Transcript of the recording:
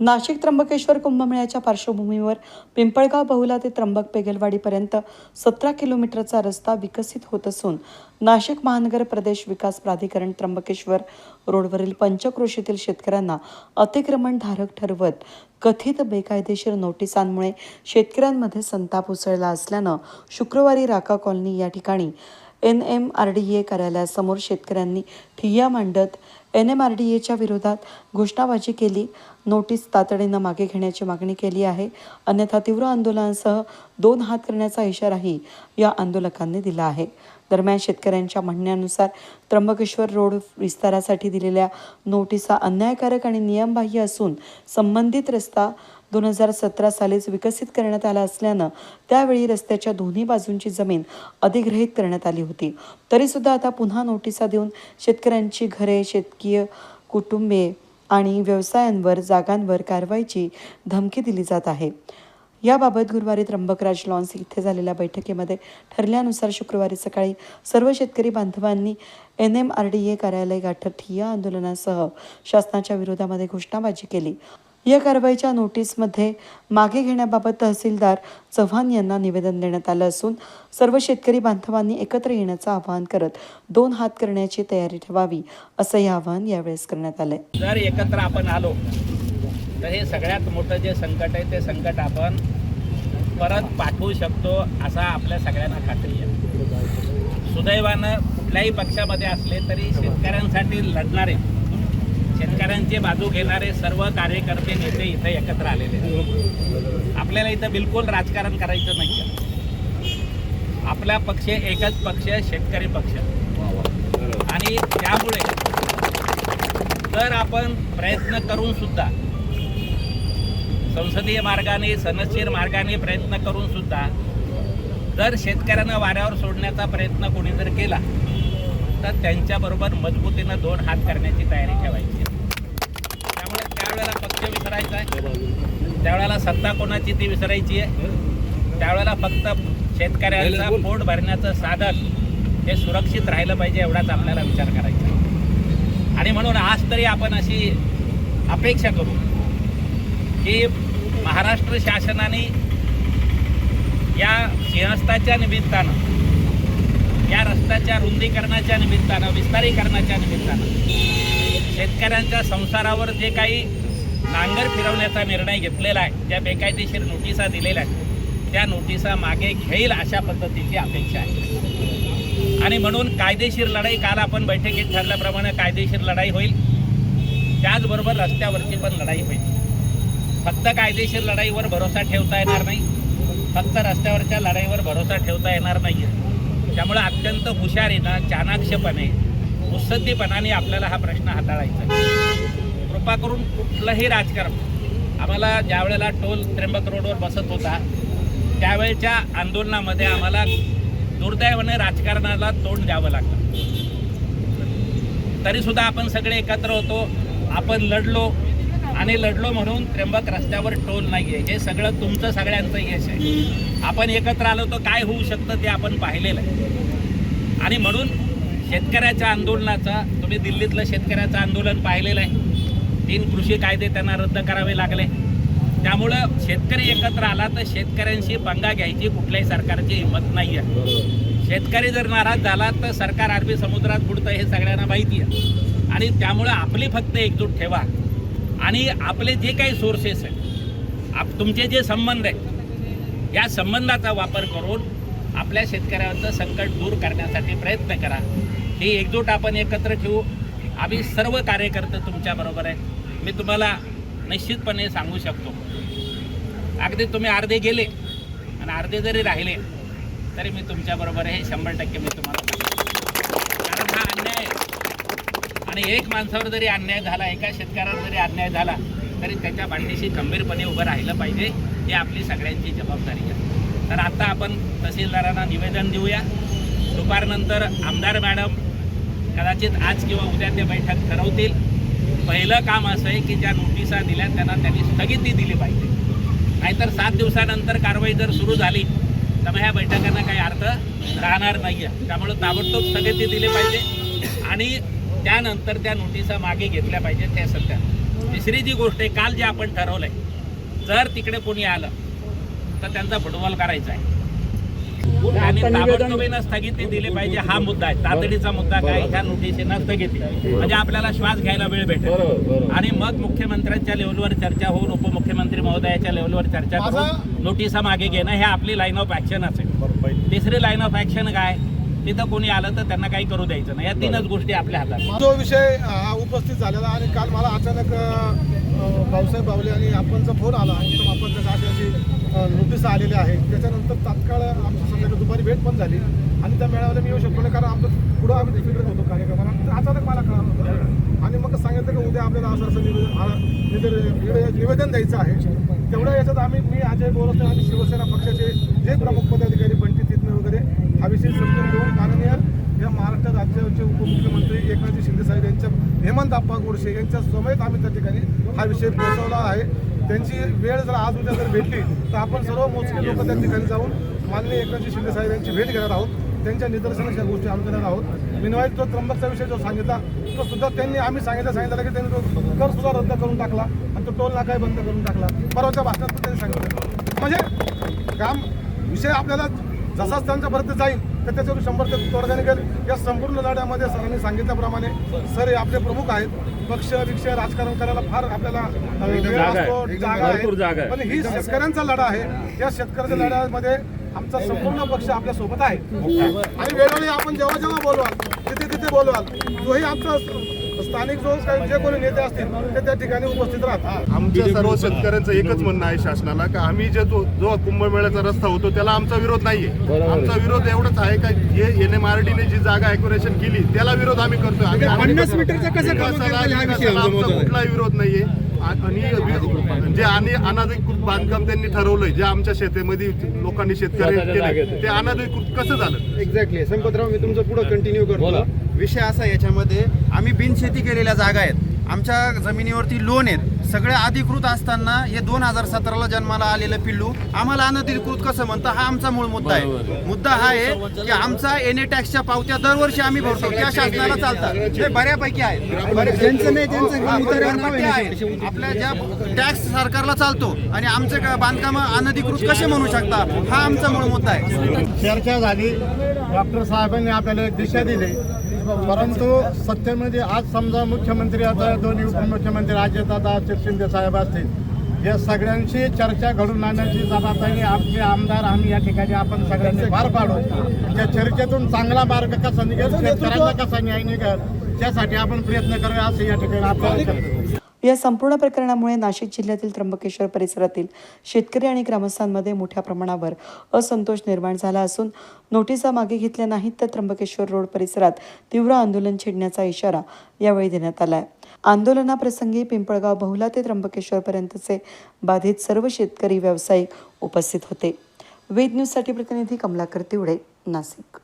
नाशिक त्र्यंबकेश्वर कुंभमेळ्याच्या पार्श्वभूमीवर पिंपळगाव बहुला ते त्र्यंबक पेगलवाडीपर्यंत सतरा किलोमीटरचा रस्ता विकसित होत असून नाशिक महानगर प्रदेश विकास प्राधिकरण त्र्यंबकेश्वर रोडवरील पंचक्रोशीतील शेतकऱ्यांना अतिक्रमणधारक ठरवत कथित बेकायदेशीर नोटिसांमुळे शेतकऱ्यांमध्ये संताप उसळला असल्यानं शुक्रवारी राका कॉलनी या ठिकाणी N M R D A कार्यालयासमोर शेतकऱ्यांनी ठिय्या मांडत एन एम आर डी एच्या विरोधात घोषणाबाजी केली. नोटीस तातडीनं मागे घेण्याची मागणी केली आहे. अन्यथा तीव्र आंदोलनासह दोन हात करण्याचा इशाराही या आंदोलकांनी दिला आहे. दरम्यान शेतकऱ्यांच्या म्हणण्यानुसार त्र्यंबकेश्वर रोड विस्तारासाठी दिलेल्या नोटिसा अन्यायकारक आणि नियमबाह्य असून संबंधित रस्ता दोन हजार सतरा सालीच विकसित करण्यात आला असल्यानं त्यावेळी रस्त्याच्या दोन्ही बाजूंची जमीन अधिग्रहित करण्यात आली होती. तरीसुद्धा आता पुन्हा नोटिसा देऊन शेतकऱ्यांची घरे शेतकीय कुटुंबे आणि व्यवसायांवर जागांवर कारवाईची धमकी दिली जात आहे. याबाबत गुरुवारी त्र्यंबकराज लॉन्स इथे झालेल्या बैठकीमध्ये ठरल्यानुसार शुक्रवारी सकाळी सर्व शेतकरी बांधवांनी N M R D A कार्यालय गाठत ठिय्या आंदोलनासह शासनाच्या विरोधामध्ये घोषणाबाजी केली. या कारवाईच्या नोटीसमध्ये मागे घेण्याबाबत तहसीलदार चव्हाण यांना निवेदन देण्यात आलं असून सर्व शेतकरी बांधवांनी एकत्र येण्याचं आवाहन करत दोन हात करण्याची तयारी ठेवावी असंही आवाहन यावेळेस करण्यात आलंय. जर एकत्र आपण आलो तर हे सगळ्यात मोठं जे संकट आहे ते संकट आपण परत पाठवू शकतो असा आपल्या सगळ्यांना खात्री आहे. सुदैवानं कुठल्याही पक्षामध्ये असले तरी शेतकऱ्यांसाठी लढणारे शेतकऱ्यांची बाजू घेणारे सर्व कार्यकर्ते नेते इथे एकत्र आलेले आहेत. आपल्याला इथं बिलकुल राजकारण करायचं नाही आपला पक्ष एकच पक्ष शेतकरी पक्ष. आणि त्यामुळे जर आपण प्रयत्न करून सुद्धा संसदीय मार्गाने सनशीर मार्गाने प्रयत्न करून सुद्धा जर शेतकऱ्यांना वाऱ्यावर सोडण्याचा प्रयत्न कोणी जर केला तर त्यांच्याबरोबर मजबूतीनं दोन हात करण्याची तयारी ठेवायची. विसरायचा आहे त्यावेळेला सत्ता कोणाची ती विसरायची आहे? त्यावेळेला फक्त शेतकऱ्यांचं पोट भरण्याचं साधन हे सुरक्षित राहिलं पाहिजे एवढाच आपल्याला विचार करायचा आणि म्हणून आज तरी आपण अशी अपेक्षा करू की महाराष्ट्र शासनाने या सिंहस्थाच्या निमित्तानं या रस्त्याच्या रुंदीकरणाच्या निमित्तानं विस्तारीकरणाच्या निमित्तानं शेतकऱ्यांच्या संसारावर जे काही नांगर फिरवण्याचा निर्णय घेतलेला आहे. ज्या बेकायदेशीर नोटिसा दिलेल्या आहेत त्या नोटिसा मागे घेईल अशा पद्धतीची अपेक्षा आहे. आणि म्हणून कायदेशीर लढाई काल आपण बैठकीत ठरल्याप्रमाणे कायदेशीर लढाई होईल. त्याचबरोबर रस्त्यावरची पण लढाई होईल. फक्त कायदेशीर लढाईवर भरोसा ठेवता येणार नाही. फक्त रस्त्यावरच्या लढाईवर भरोसा ठेवता येणार नाही त्यामुळे अत्यंत हुशारीनं चाणाक्षपणे मुत्सद्दीपणाने आपल्याला हा प्रश्न हाताळायचा आहे. कृपा करून कुठलंही राजकारण. आम्हाला ज्या वेळेला टोल त्र्यंबक रोडवर बसत होता त्यावेळच्या आंदोलनामध्ये आम्हाला दुर्दैवाने राजकारणाला तोंड द्यावं लागलं. तरीसुद्धा आपण सगळे एकत्र होतो आपण लढलो आणि लढलो म्हणून त्र्यंबक रस्त्यावर टोल नाही आहे हे सगळं तुमचं सगळ्यांचं यश आहे. आपण एकत्र आलो तर काय होऊ शकतं ते आपण पाहिलेलं आहे. आणि म्हणून शेतकऱ्याच्या आंदोलनाचा तुम्ही दिल्लीतलं शेतकऱ्याचं आंदोलन पाहिलेलं आहे. तीन कृषी कायदे त्यांना रद्द करावे लागले. त्यामुळं शेतकरी एकत्र आला तर शेतकऱ्यांशी पंगा घ्यायची कुठल्याही सरकारची हिंमत नाही आहे शेतकरी जर नाराज झाला तर सरकार अरबी समुद्रात बुडतं हे सगळ्यांना माहिती आहे आणि त्यामुळं आपली फक्त एकजूट ठेवा. आणि आपले जे काही सोर्सेस आहेत आप तुमचे जे संबंध आहेत या संबंधाचा वापर करून आपल्या शेतकऱ्यांचं संकट दूर करण्यासाठी प्रयत्न करा. ही एकजूट आपण एकत्र ठेवू. आम्ही सर्व कार्यकर्ते तुमच्याबरोबर आहे मी तुम्हाला निश्चितपणे सांगू शकतो. अगदी तुम्ही अर्धे गेले आणि अर्धे जरी राहिले तरी मी तुमच्याबरोबर हे शंभर टक्के मी तुम्हाला कारण हा अन्याय आणि एक माणसावर जरी अन्याय झाला एका शेतकऱ्यावर जरी अन्याय झाला तरी त्याच्या पाठीशी गंभीरपणे उभं राहिलं पाहिजे ही आपली सगळ्यांची जबाबदारी आहे. तर आता आपण तहसीलदारांना निवेदन देऊया. दुपारनंतर आमदार मॅडम कदाचित आज किंवा उद्या ते बैठक ठरवतील. पहिलं काम असं आहे की ज्या नोटिसा दिल्या त्यांना त्यांनी स्थगिती दिली पाहिजे. नाहीतर सात दिवसानंतर कारवाई जर सुरू झाली तर मग ह्या बैठकांना काही अर्थ राहणार नाही आहे त्यामुळं ताबडतोब स्थगिती दिली पाहिजे आणि त्यानंतर त्या नोटिसा मागे घेतल्या पाहिजेत त्या सध्या तिसरी जी गोष्ट आहे काल जे आपण ठरवलं आहे जर तिकडे कोणी आलं तर त्यांचा फुटबॉल करायचा आहे. आणि ताबडतोबीनं स्थगिती दिली पाहिजे. हा मुद्दा आहे. तातडीचा मुद्दा काय ह्या नोटिसीनं स्थगिती म्हणजे आपल्याला श्वास घ्यायला वेळ भेटेल. आणि मग मुख्यमंत्र्यांच्या लेवलवर चर्चा होऊन उपमुख्यमंत्री महोदयाच्या लेवलवर चर्चा करून नोटिसा मागे घेणं हे आपली लाईन ऑफ ऍक्शन असेल. तिसरी लाईन ऑफ ऍक्शन काय? तिथं कोणी आलं तर त्यांना काही करू द्यायचं नाही. या तीनच गोष्टी आपल्या हातात. जो विषय हा उपस्थित झालेला आणि काल मला अचानक अ, भाऊसाहेब बावले आणि आपणचा फोन आला तर आपण अशी नोटीस आलेली आहे. त्याच्यानंतर तात्काळ आमची संध्याकाळी दुपारी भेट पण झाली आणि त्या मेळाव्याला मी येऊ शकलो नाही कारण आमचं पुढं आम्ही डिफिकल्ट होतो कार्यक्रमाला. तर अचानक मला कळालं होतं. आणि मग सांगितलं की उद्या आपल्याला असं असं निवेदन निवेदन निवेदन द्यायचं आहे. तेवढ्या याच्यात आम्ही मी अजय बोलत आणि शिवसेना पक्षाचे जे प्रमुख पदाधिकारी बंटी तिथनं वगैरे हा विषय समजून घेऊन माननीय या महाराष्ट्र राज्याचे उपमुख्यमंत्री एकनाथजी शिंदे साहेब यांच्या हेमंत आप्पा गोडसे यांच्या समेत आम्ही त्या ठिकाणी हा विषय पोहोचवला आहे. त्यांची वेळ जर आज उद्या जर भेटली तर आपण सर्व मोजके लोक त्या ठिकाणी जाऊन माननीय एकनाथजी शिंदे साहेब यांची भेट घेणार आहोत. त्यांच्या निदर्शनाच्या गोष्टी आम्ही करणार आहोत. मिनवाईज जो त्र्यंबकचा विषय जो सांगितला तो सुद्धा त्यांनी आम्ही सांगितलं सांगितलं की त्यांनी तो कर सुद्धा रद्द करून टाकला आणि तो टोल नाकाही बंद करून टाकला. परवाच्या भाषणात त्यांनी सांगितलं. म्हणजे काम विषय आपल्याला जसाच त्यांच्यापर्यंत जाईल तर त्याच्यावर शंभर टक्के तोडगा निघेल. या संपूर्ण लढ्यामध्ये सरांनी सांगितल्याप्रमाणे सर हे आपले प्रमुख आहेत. पक्ष विक्ष राजकारण करायला फार आपल्याला अ, वेळ असतो, जागा आहे. पण ही शेतकऱ्यांचा लढा आहे. या शेतकऱ्याच्या लढ्यामध्ये आमचा संपूर्ण पक्ष आपल्यासोबत आहे. आणि वेळोवेळी आपण जेव्हा जेव्हा बोलवाल तिथे तिथे बोलवाल. जोही आमचा स्थानिक जो काही जे कोणी नेते असतील ते त्या ठिकाणी उपस्थित राहतात. आमच्या सर्व शेतकऱ्यांचं एकच म्हणणं आहे शासनाला का आम्ही जे जो जो कुंभमेळ्याचा रस्ता होतो त्याला आमचा विरोध नाहीये. आमचा विरोध एवढंच आहे का जे एन एम आर ने जी जागा एक्युरेशन केली त्याला विरोध आम्ही करतोय. हा विषय विकासाला आमचा कुठलाही विरोध नाहीये. आणि जे आणि अनाधिकृत बांधकाम त्यांनी ठरवलंय जे आमच्या शेतीमध्ये लोकांनी शेतकरी केले. ते अनाधिकृत कसं झालं? एक्झॅक्टली संपतराव मी तुमचं पुढे कंटिन्यू करतो. विषय असा आहे याच्यामध्ये आम्ही बिनशेती केलेल्या जागा आहेत. आमच्या जमिनीवरती लोन आहेत. सगळे अधिकृत असताना हे दोन हजार सतराला जन्माला आलेलं पिल्लू आम्हाला अनधिकृत कसं म्हणतं? हा आमचा मूळ मुद्दा आहे. मुद्दा हा आहे की आमचा एन ए टॅक्सच्या पावत्या दरवर्षी आम्ही भरतो. त्या शासनाला चालतात. ते बऱ्यापैकी आहेत. ज्यांचं नाही त्यांचं हा, आहे. आपल्या ज्या टॅक्स सरकारला चालतो आणि आमचे बांधकाम अनधिकृत कसे म्हणू शकता? हा आमचा मूळ मुद्दा आहे. चर्चा झाली. डॉक्टर साहेबांनी आपल्याला दिशा दिली. परंतु सत्तेमध्ये आज समजा मुख्यमंत्री आता दोन्ही उपमुख्यमंत्री अजितदादा शिंदे साहेब असतील. या सगळ्यांशी चर्चा घडून आणण्याची जबाबदारी आपले आमदार आम्ही या ठिकाणी आपण सगळ्यांनी पार पाडू. त्या चर्चेतून चांगला मार्ग कसा निघेल शेतकऱ्यांना कसा न्याय निघेल त्यासाठी आपण प्रयत्न करूया असं या ठिकाणी आपल्याला या संपूर्ण प्रकरणामुळे नाशिक जिल्ह्यातील त्र्यंबकेश्वर परिसरातील शेतकरी आणि ग्रामस्थांमध्ये मोठ्या प्रमाणावर असंतोष निर्माण झाला असून नोटिसा मागे घेतल्या नाहीत तर त्र्यंबकेश्वर रोड परिसरात तीव्र आंदोलन छेडण्याचा इशारा यावेळी देण्यात आला आहे आंदोलनाप्रसंगी पिंपळगाव बहुला ते त्र्यंबकेश्वरपर्यंतचे बाधित सर्व शेतकरी व्यावसायिक उपस्थित होते. वेद न्यूजसाठी प्रतिनिधी कमलाकर तिवडे नाशिक.